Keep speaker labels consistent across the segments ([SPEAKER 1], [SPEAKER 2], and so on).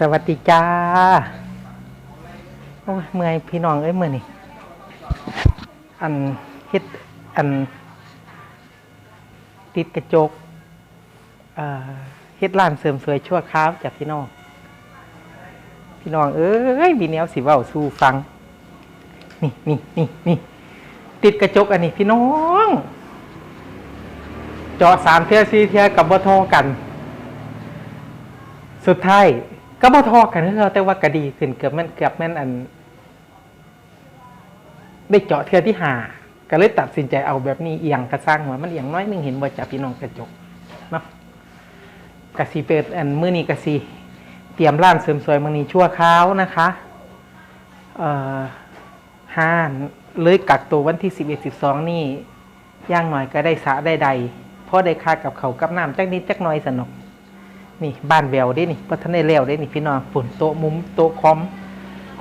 [SPEAKER 1] สวัสดีจ้า โอ้ยเมื่อยพี่น้องเอ้ยเมื่อนี่อันเฮ็ดอัน ติดกระจกเอ่อฮ็ดร้านเสริมสวยชั่วคราวจากพี่น้อง พี่น้องเอ้ยมีแนวสิเว้าสู่ฟัง นี่นี่นี่นี่ติดกระจกอันนี้พี่น้องเจาะสามเทียสี่เทียกับบ่โทอกัน สุดท้าย ก็บ่ทอกันคือเราแต่ว่ากระดีขึ้นเกือบแม่นเกือบแม่นอัน ได้เจาะเทือที่หาก็เลยตัดสินใจเอาแบบนี้เอียงกระสร้างหัวมันเอียงน้อยหนึงเห็นบ่จับพี่น้องกระจกเนาะกะสีเปิดอันมื้อนี้กะสีเตรียมร้านเสริมสวยมื้อนี้ชั่วคราวนะคะเอ่อห้านเลยกักตัววันที่11 12นี่ย่างหน่อยก็ได้สะได้ใดเพราะได้ค่ากับเขากับน้ำจักนิดจักหน่อยสนุก นี่บ้านแววได้นี่พัฒนาแล้วได้นี่พี่น้องฝุ่นโต๊ะมุมโต๊ะคอม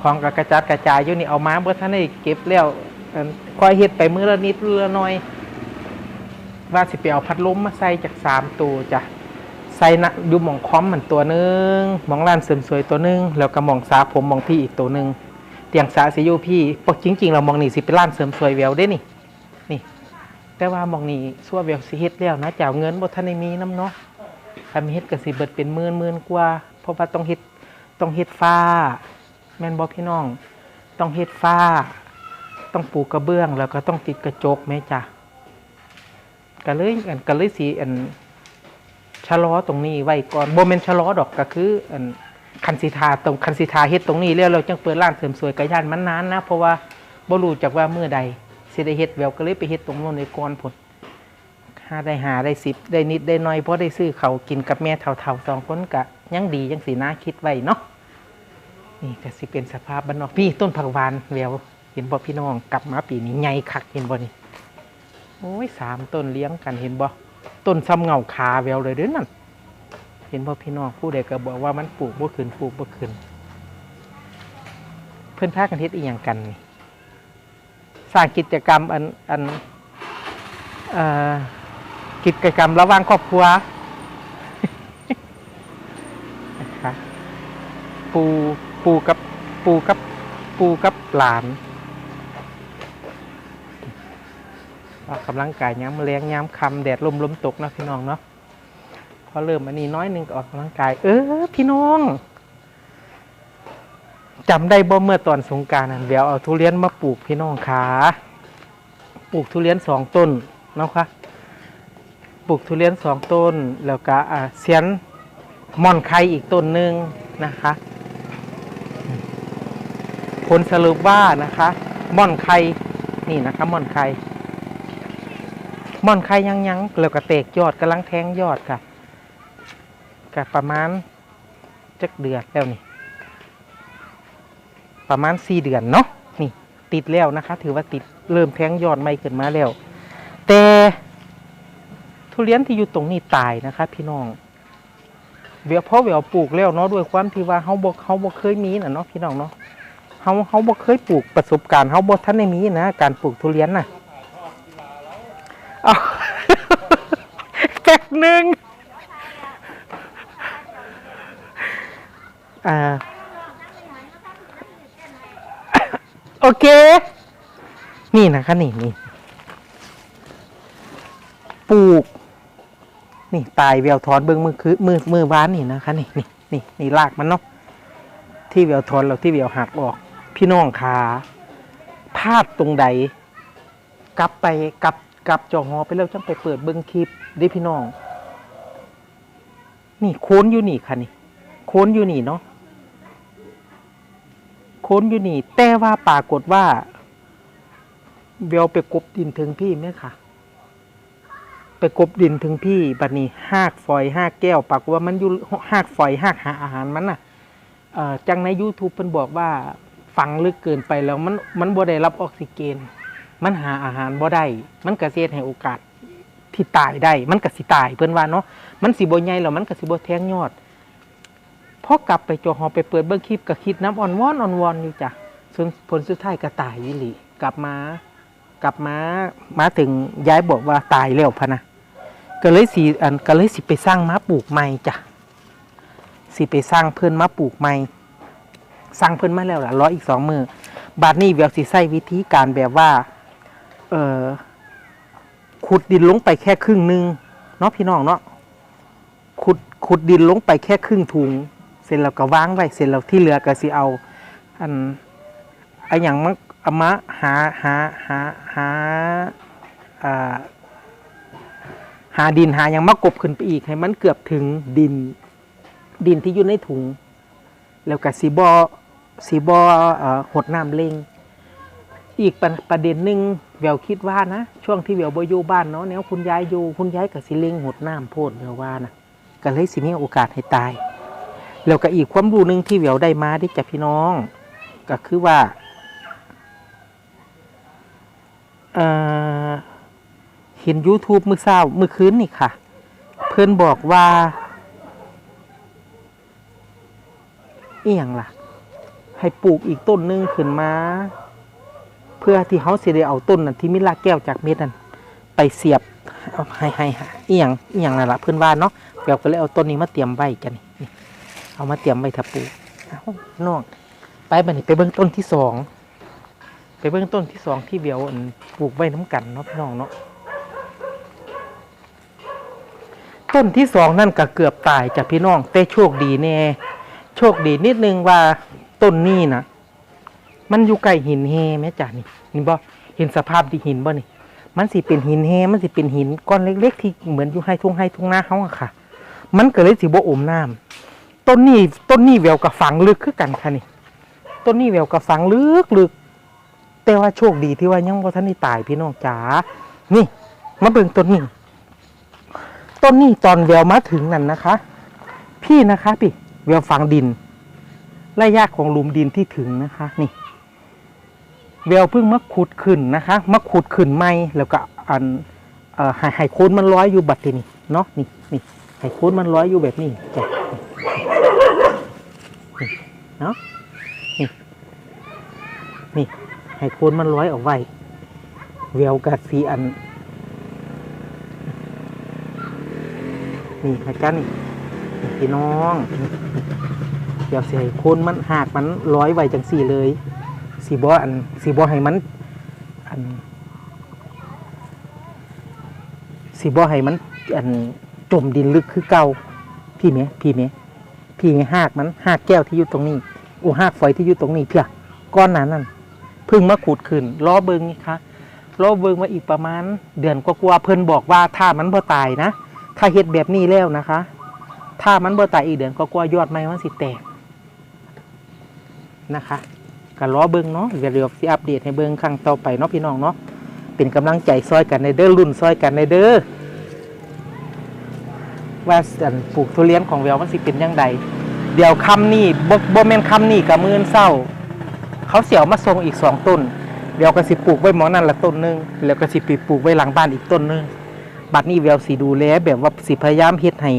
[SPEAKER 1] ของกระจัดกระจายอยู่นี่เอามาเพื่ท่านได้เก็บแล้วอันคอยเฮ็ดไปมือละนิดมือละน่อย ว่าสิไปเอาพัดลมมาใส่จากสามตัวจ้ะใส่นะอยู่หมองคอมเหมันตัวหนึงหมองร้านเสริมสวยตัวหนึงแล้วก็หมองสาผมหมองพี่อีกตัวหนึงเตียงสาสิอยู่พี่ปกจริง ๆ เรามองนี่สิเป็นร้านเสริมสวยแววได้นี่นี่ แต่ว่ามองนี่ซัวแววสิเฮ็ดแล้วนะจ้าเงินบ่ทันได้มีน้ำเนาะ ถ้ามีเฮ็ดก็สิเบิดเป็นหมื่นหมื่นกว่า เพราะว่าต้องเฮ็ดต้องเฮ็ดฟ้า แม่นบอกพี่น้อง ต้องเฮ็ดฟ้า ต้องปูกระเบื้องแล้วก็ต้องติดกระจกแม่จ้ะก็เลยอันก็เลยสีอันชะลอตรงนี้ไว้ก่อนโบเมนชะลอดอกก็คืออันคันสิทาตรงคันสิทาเฮ็ดตรงนี้แล้วเราจังเปิดร้านเสริมสวยกระยานมันนานนะเพราะว่าบ่รู้จักว่าเมื่อใดสิได้เฮ็ดแววก็เลยไปเฮ็ดตรงโน้นในก่อนพุ่น หาได้หาได้สิบได้นิดได้น้อยเพราะได้ซื้อเขากินกับแม่เฒ่าๆสองคนกะยังดียังสีน่าคิดไว้เนาะนี่ก็สิเป็นสภาพบ้านนอกพี่ต้นผักหวานแววเห็นบ่พี่น้องกลับมาปีนี้ใหญ่คักเห็นบ่นี่โอ้ยสามต้นเลี้ยงกันเห็นบ่ต้นซ้ำเงาขาแววเลยเด้อนั่นเห็นบ่พี่น้องผู้ใดก็บอกว่ามันปลูกบ่ขึ้นปลูกบ่ขึ้นเพื่อนพากันเฮ็ดอีหยังกันนี่สร้างกิจกรรมอันอันเอ่อ กิจกรรมระหว่างครอบครัวนะคะปูปูกับปูกับปูกับหลานออกกำลังกายย้ำแรงย้ำคำแดดลมลมตกนะพี่น้องเนาะพอเริ่มอันนี้น้อยหนึ่งออกกำลังกาย เออพี่น้องจำได้บ่เมื่อตอนสงการนั่นเดี๋ยวเอาทุเรียนมาปลูกพี่น้องขาปลูกทุเรียนสองต้นนะคะ ปลูกทุเรียนสองต้น แล้วก็เสียนม่อนไข่อีกต้นหนึ่งนะคะ ผลสรุปว่านะคะม่อนไข่นี่นะคะม่อนไข่ม่อนไข่ยังยังแล้วก็เตกยอดกำลังแทงยอดค่ะกับประมาณจักเดือนแล้วนี่ ประมาณสี่เดือนเนาะนี่ ติดแล้วนะคะ ถือว่าติดเริ่มแทงยอดไม่ขึ้นมาแล้ว แต่ ทุเรียนที่อยู่ตรงนี้ตายนะคะพี่น้องเวียเพราะเวียวปลูกแล้วเนาะด้วยความที่ว่าเฮาบ่เฮาบ่เคยมีน่ะเนาะพี่น้องเนาะเฮาเฮาบ่เคยปลูกประสบการณ์เฮาบ่ทันได้มีนะการปลูกทุเรียนน่ะเอาแป๊บหนึงอ่าโอเค นี่นะคะนี่นี่ปลูก นี่ตายเวียวถอนเบิ้องมือคือมือมือวานนี่นะคะนี่นี่นี่นี่ลากมันเนาะที่เวียวถอนเราที่เวียวหักออก พี่น้องขาพลาดตรงใด กลับไปกลับกลับจอหอไปแล้วจังไปเปิดเบิ้องคลิปได้พี่น้อง นี่โค้นอยู่นี่ค่ะนี่โค้นอยู่นี่เนาะโค้นอยู่นี่ แต่ว่าปรากฏว่าเวียวไปกบดินถึงพี่ไหมค่ะ กบดินถึงพี่บัดนี้หากฝอยหากแก้วปากว่ามันอยู่หากฝอยหากหาอาหารมันน่ะจังใน YouTube เพิ่นบอกว่าฝังลึกเกินไปแล้วมันมันบ่ได้รับออกซิเจนมันหาอาหารบ่ได้มันก็สิเฮ็ดให้โอกาสที่ตายได้ มันก็สิตายเพิ่นว่าเนาะมันสิบ่ใหญ่แล้วมันก็สิบ่แทงยอดพอกลับไปจอหอไปเปิดเบิ่งคลิปก็คิดน้ำอ่อนวอนอ่อนวอนอยู่จ้ะส่วนผลสุดท้ายก็ตายอีหลีกลับมากลับมามาถึงย้ายบอกว่าตายแล้วพะนะ ก็เลยสีอันก็เลยสิไปสร้างมาปลูกใหม่จ้ะสิไปสร้างเพิ่อนมาปลูกใหม่สร้างเพิ่อนมาแล้วล่ะรออีกสองมือบาดนี้เวียวสิใช้วิธีการแบบว่า เออขุดดินลงไปแค่ครึ่งหนึงเนาะพี่น้องเนาะขุดขุดดินลงไปแค่ครึ่งถุง เสร็จแล้วก็วางไว้เสร็จแล้วที่เหลือก็สิเอา อันไอ้อย่างมันเอมาหาหาหาหาอ่า หาดินหาอย่างมากบขึ้นไปอีก ให้มันเกือบถึงดินดินที่อยู่ในถุง แล้วก็สีบอสีบอหดน้ำเลงอีกประประเด็นหนึ่งแววคิดว่านะ ช่วงที่แววบอยู่บ้านเนาะแนวคุณยายอยู่คุณยายกับสิเลงหดน้ำโพดแววว่านะก็เลยสิมีโอกาสให้ตาย แล้วก็อีกความรู้หนึ่งที่แววได้มาได้จากพี่น้อง ก็คือว่าเอ่อ เห็น YouTube มือเศร้ามือคืนนี่ค่ะ เพื่อนบอกว่าเอียงล่ะ ให้ปลูกอีกต้นหนึงขึ้นมา เพื่อที่เขาสิได้เอาต้นนั้นที่มิลากแก้วจากเม็ดนั้นไปเสียบเอาให้ให้ให้อียังอียงนั่นล่ะเพื่อนว่าเนาะเดี๋ยวก็เลยเอาต้นนี้มาเตรียมไว้กันนี่เอามาเตรียมไว้ถ้าปลูกน้องไปบันี้ไปเบิ่งต้นที่สองไปเบิ่งต้นที่สองที่เบียวปลูกไว้น้ำกันเนาะพี่น้องเนาะ ต้นที่สองนั่นก็เกือบตายจากพี่น้อง แต่โชคดีแน่โชคดีนิดนึงว่าต้นนี้นะมันอยู่ใกล้หินแฮแม่จ๋านี่นี่บ่เห็นสภาพที่หินบ่นี่มันสิเป็นหินแฮมันสิเป็นหินก้อนเล็ก ๆ ที่เหมือนอยู่ให้ทุ่งให้ทุ่งนาเฮาอะค่ะ มันก็เลยสิบ่อมน้ำต้นนี้ต้นนี้แววกับฝังลึกคือกันค่ะนี่ต้นนี้แววกับฝังลึกลึกแต่ว่าโชคดีที่ว่ายังบ่ทันได้ตายพี่น้องจ๋านี่มาเบิ่งต้นนี้ ต้นนี้ตอนแววมาถึงนั่นนะคะ พี่นะคะพี่แววฝังดินระยะของหลุมดินที่ถึงนะคะ นี่แววเพิ่งมาขุดขึ้นนะคะมาขุดขึ้นไม่แล้วก็อันเอ่อห้ให้โคนมันร้อยอยู่บัดทีนี่เนาะนี่นี่ให้โคนมันร้อยอยู่แบบนี้จ้ะเนาะนี่นี่ให้โคนมันร้อยออกไว้แววกัดสีอัน นี่อาจารย์นี่นี่พี่น้องนี่เดี๋ยวเสียโคนมันหากมันร้อยไวจังสี่เลยสีบออันสีบอให้มันอันสีบอให้มันอันจมดินลึกคือเก่าพี่เมพี่เมพี่เมหากมันหากแก้วที่อยู่ตรงนี้โอ้หากฝอยที่อยู่ตรงนี้เพียก้อนนั้นนั่นเพิ่งมาขูดขึ้นล้อเบิงนี่คะล้อเบิงมาอีกประมาณ เดือนกว่าๆเพิ่นบอกว่าถ้ามันบ่ตายนะ ถ้าเฮ็ดแบบนี้แล้วนะคะ ถ้ามันบ่ตายอีกเดือนก็กลัวยอดไม้มันสิแตกนะคะก็รอเบิ่งเนาะเดี๋ยวเดี๋ยวสิอัปเดตให้เบิ่งครั้งต่อไปเนาะพี่น้องเนาะเป็นกำลังใจซอยกันในเด้อรุ่นซอยกันในเด้อว่าสันปลูกทุเรียนของแววมันสิเป็นยังไงเดี๋ยวคำนี้บ่บ่แม่นคำนี้กับมือนเศร้า เขาเสียวมาส่งอีกสองต้น เดี๋ยวก็สิปลูกไว้หมอนั่นละต้นนึงแล้วก็สิไปปลูกไว้หลังบ้านอีกต้นนึง บัดนี้แววสีดูแลแบบว่าสิพยายามเฮ็ดให้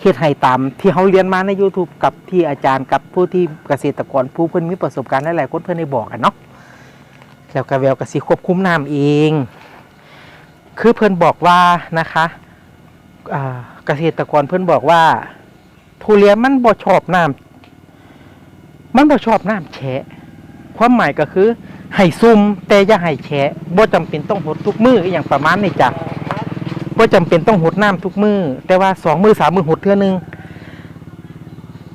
[SPEAKER 1] เฮ็ดให้ตามที่เขาเรียนมาใน YouTube กับที่อาจารย์กับผู้ที่เกษตรกรผู้เพิ่อนมีประสบการณ์หลายๆคนเพิ่อนได้บอกกันเนาะแล้วก็แววก็สิควบคุมน้ำเอง คือเพิ่อนบอกว่านะคะเกษตรกรเพิ่อนบอกว่า ทุเรียนมันบ่ชอบน้ำมันบ่ชอบน้ำแฉะความหมายก็คือ ให้ซุ่มแต่อย่าให้แฉะบ่จำเป็นต้องหดทุกมืออย่างประมาณนี้จ้ะบ่จำเป็นต้องหดน้ำทุกมือแต่ว่าสองมือสามมือหดเทื่อนึง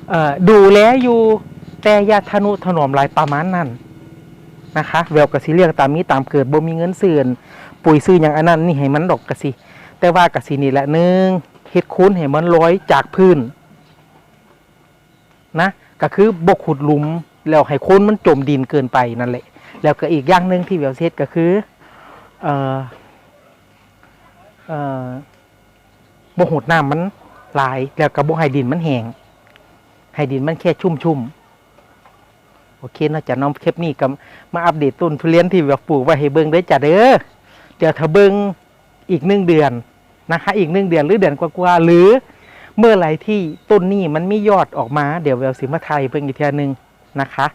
[SPEAKER 1] เอ่อดูแลอยู่แต่อย่าทนุถนอมลายประมาณนั้นนะคะแววกะสิเรียกตามมีตามเกิดบ่มีเงินซื้อนปุ๋ยซื้ออย่างอันนั้นนี่ให้มันดอกกะสิแต่ว่ากะสินี่แหละหนึ่งเฮ็ดโคูนให้มันร้อยจากพื้นนะก็คือบกขุดหลุมแล้วให้โคนมันจมดินเกินไปนั่นแหละ แล้วก็อีกอย่างหนึ่งที่เวลเซตก็คือเอ่อเอ่อบกหดน้ำมันหลาย แล้วก็บกให้ดินมันแห้งให้ดินมันแค่ชุ่มชุ่มๆโอเคนาะจ้ะน้องเคปนี้ก็มาอัปเดตต้นทุเรียนที่แบบปลูกไว้ให้เบิ่งได้จ้ะเด้อเดี๋ยวถ้าเบิ่งอีกหนึ่งเดือนนะคะ อีกหนึ่งเดือนหรือเดือนกว่าๆหรือเมื่อไหรที่ต้นนี้มันไมียอดออกมา เดี๋ยวแววสิมาไทยเพิ่งอีกเทียหนึงนะคะ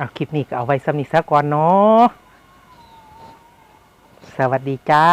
[SPEAKER 1] เอาคลิปนี้ก็เอาไว้สำนิสก่อนเนาะสวัสดีจ้า